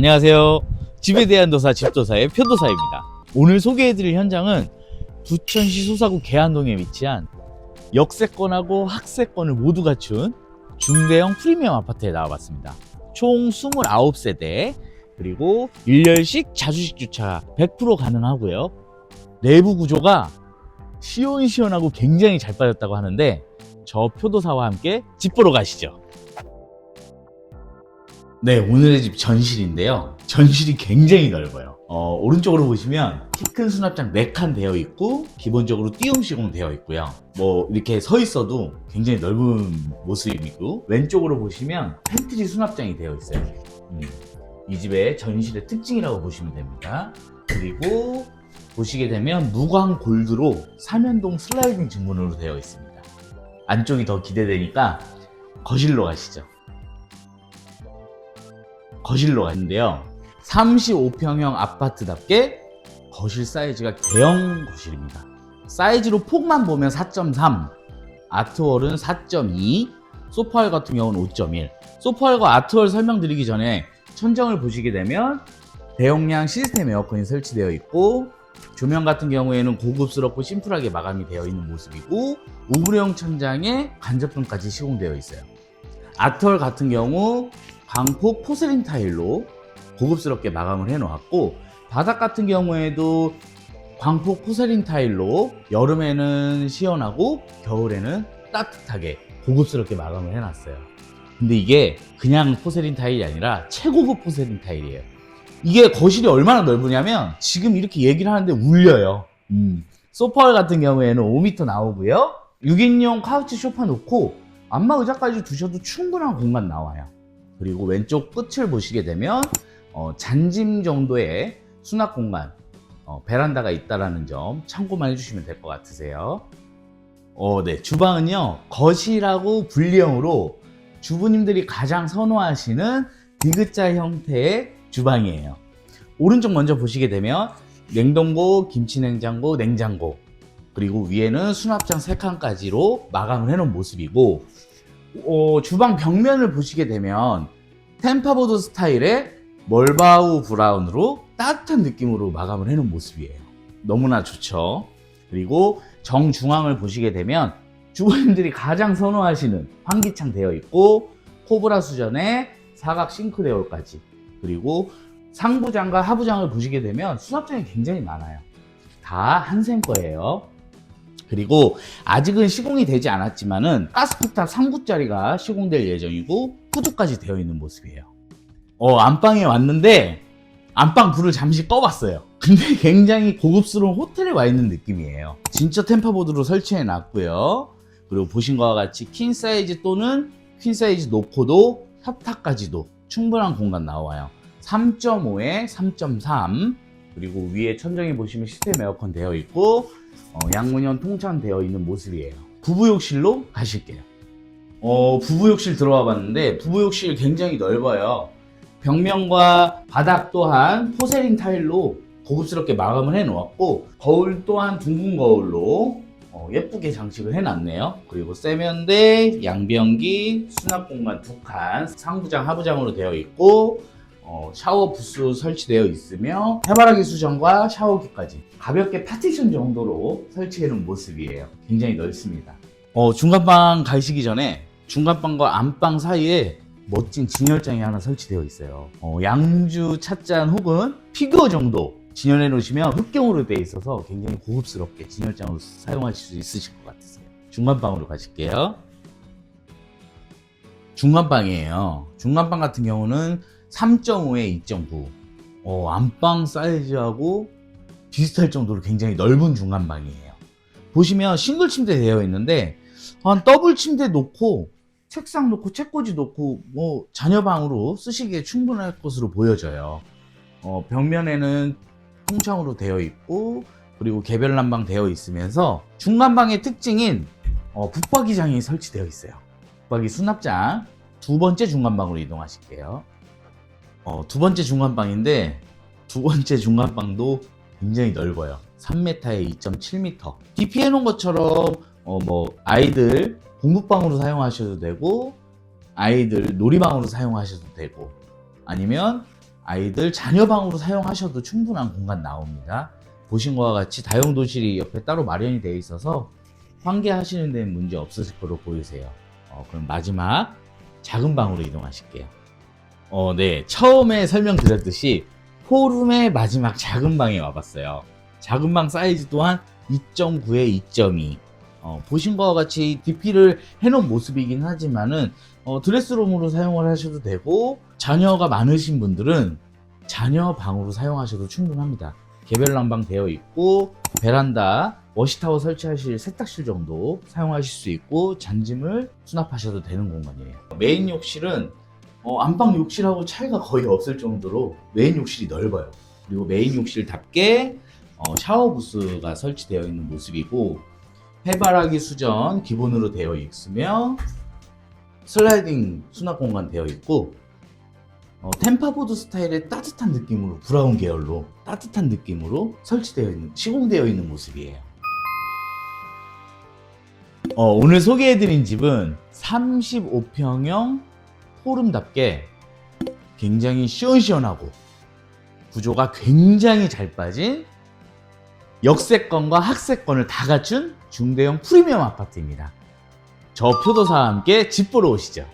안녕하세요. 집에 대한 도사 집도사의 표도사입니다. 오늘 소개해드릴 현장은 부천시 소사구 계안동에 위치한 역세권하고 학세권을 모두 갖춘 중대형 프리미엄 아파트에 나와봤습니다. 총 29세대 그리고 일렬식 자주식 주차 100% 가능하고요. 내부 구조가 시원시원하고 굉장히 잘 빠졌다고 하는데 저 표도사와 함께 집 보러 가시죠. 네, 오늘의 집 전실인데요. 전실이 굉장히 넓어요. 어, 오른쪽으로 보시면 키 큰 수납장 4칸 되어 있고 기본적으로 띄움 시공 되어 있고요. 뭐 이렇게 서 있어도 굉장히 넓은 모습이고 왼쪽으로 보시면 팬트리 수납장이 되어 있어요. 음, 이 집의 전실의 특징이라고 보시면 됩니다. 그리고 보시게 되면 무광 골드로 삼연동 슬라이딩 중문으로 되어 있습니다. 안쪽이 더 기대되니까 거실로 가시죠. 거실로 갔는데요. 35평형 아파트답게 거실 사이즈가 대형 거실입니다. 사이즈로 폭만 보면 4.3, 아트월은 4.2, 소파월 같은 경우는 5.1. 소파월과 아트월 설명드리기 전에 천정을 보시게 되면 대용량 시스템 에어컨이 설치되어 있고 조명 같은 경우에는 고급스럽고 심플하게 마감이 되어 있는 모습이고 우물형 천장에 간접등까지 시공되어 있어요. 아트월 같은 경우 광폭 포세린 타일로 고급스럽게 마감을 해 놓았고 바닥 같은 경우에도 광폭 포세린 타일로 여름에는 시원하고 겨울에는 따뜻하게 고급스럽게 마감을 해놨어요. 근데 이게 그냥 포세린 타일이 아니라 최고급 포세린 타일이에요. 이게 거실이 얼마나 넓으냐면 지금 이렇게 얘기를 하는데 울려요. 음. 소파 같은 경우에는 5m 나오고요. 6인용 카우치 소파 놓고 안마 의자까지 두셔도 충분한 공간 나와요. 그리고 왼쪽 끝을 보시게 되면 어, 잔짐 정도의 수납 공간, 어, 베란다가 있다라는 점 참고만 해주시면 될 것 같으세요. 어, 네. 주방은요, 거실하고 분리형으로 주부님들이 가장 선호하시는 디귿자 형태의 주방이에요. 오른쪽 먼저 보시게 되면 냉동고, 김치냉장고, 냉장고, 그리고 위에는 수납장 3칸까지로 마감을 해놓은 모습이고, 어, 주방 벽면을 보시게 되면 템파보드 스타일의 멀바우 브라운으로 따뜻한 느낌으로 마감을 해놓은 모습이에요. 너무나 좋죠. 그리고 정중앙을 보시게 되면 주부님들이 가장 선호하시는 환기창 되어 있고 코브라 수전에 사각 싱크 대열까지 그리고 상부장과 하부장을 보시게 되면 수납장이 굉장히 많아요. 다 한생 거예요. 그리고 아직은 시공이 되지 않았지만은 가스쿠탑 3구짜리가 시공될 예정이고 후드까지 되어 있는 모습이에요. 어, 안방에 왔는데 안방 불을 잠시 꺼봤어요. 근데 굉장히 고급스러운 호텔에 와 있는 느낌이에요. 진짜 템퍼보드로 설치해 놨고요. 그리고 보신 것과 같이 퀸 사이즈 또는 퀸 사이즈 놓고도 협탁까지도 충분한 공간 나와요. 3.5에 3.3 그리고 위에 천정에 보시면 시스템 에어컨 되어 있고 어, 양문형 통창 되어 있는 모습이에요. 부부욕실로 가실게요. 어, 부부욕실 들어와 봤는데 부부욕실 굉장히 넓어요. 벽면과 바닥 또한 포세린 타일로 고급스럽게 마감을 해 놓았고 거울 또한 둥근 거울로 어, 예쁘게 장식을 해 놨네요. 그리고 세면대, 양변기, 수납 공간 두 칸, 상부장, 하부장으로 되어 있고 어, 샤워 부스 설치되어 있으며 해바라기 수전과 샤워기까지 가볍게 파티션 정도로 설치해 놓은 모습이에요. 굉장히 넓습니다. 어, 중간방 가시기 전에 중간방과 안방 사이에 멋진 진열장이 하나 설치되어 있어요. 어, 양주 찻잔 혹은 피규어 정도 진열해 놓으시면 흑경으로 되어 있어서 굉장히 고급스럽게 진열장으로 사용하실 수 있으실 것 같으세요. 중간방으로 가실게요. 중간방이에요. 중간방 같은 경우는 3.5에 2.9. 어, 안방 사이즈하고 비슷할 정도로 굉장히 넓은 중간방이에요. 보시면 싱글 침대 되어 있는데 한 더블 침대 놓고 책상 놓고 책꽂이 놓고 뭐 자녀방으로 쓰시기에 충분할 것으로 보여져요. 어, 벽면에는 통창으로 되어 있고 그리고 개별 난방 되어 있으면서 중간방의 특징인 어, 붙박이장이 설치되어 있어요. 붙박이 수납장 두 번째 중간방으로 이동하실게요. 어, 두 번째 중간방인데 두 번째 중간방도 굉장히 넓어요. 3m에 2.7m. DP 해놓은 것처럼 어, 뭐 아이들 공부방으로 사용하셔도 되고 아이들 놀이방으로 사용하셔도 되고 아니면 아이들 자녀방으로 사용하셔도 충분한 공간 나옵니다. 보신 것과 같이 다용도실이 옆에 따로 마련이 되어 있어서 환기하시는 데는 문제 없으실 거로 보이세요. 어, 그럼 마지막 작은 방으로 이동하실게요. 어, 네. 처음에 설명드렸듯이 포룸의 마지막 작은 방에 와봤어요. 작은 방 사이즈 또한 2.9에 2.2. 어, 보신 것과 같이 DP를 해놓은 모습이긴 하지만은 어, 드레스룸으로 사용을 하셔도 되고 자녀가 많으신 분들은 자녀 방으로 사용하셔도 충분합니다. 개별 난방 되어 있고 베란다, 워시타워 설치하실 세탁실 정도 사용하실 수 있고 잔짐을 수납하셔도 되는 공간이에요. 메인 욕실은 어, 안방 욕실하고 차이가 거의 없을 정도로 메인 욕실이 넓어요. 그리고 메인 욕실답게 어, 샤워 부스가 설치되어 있는 모습이고 해바라기 수전 기본으로 되어 있으며 슬라이딩 수납 공간 되어 있고 어, 템파보드 스타일의 따뜻한 느낌으로 브라운 계열로 따뜻한 느낌으로 설치되어 있는 시공되어 있는 모습이에요. 어, 오늘 소개해드린 집은 35평형 포름답게 굉장히 시원시원하고 구조가 굉장히 잘 빠진 역세권과 학세권을 다 갖춘 중대형 프리미엄 아파트입니다. 저 표도사와 함께 집 보러 오시죠.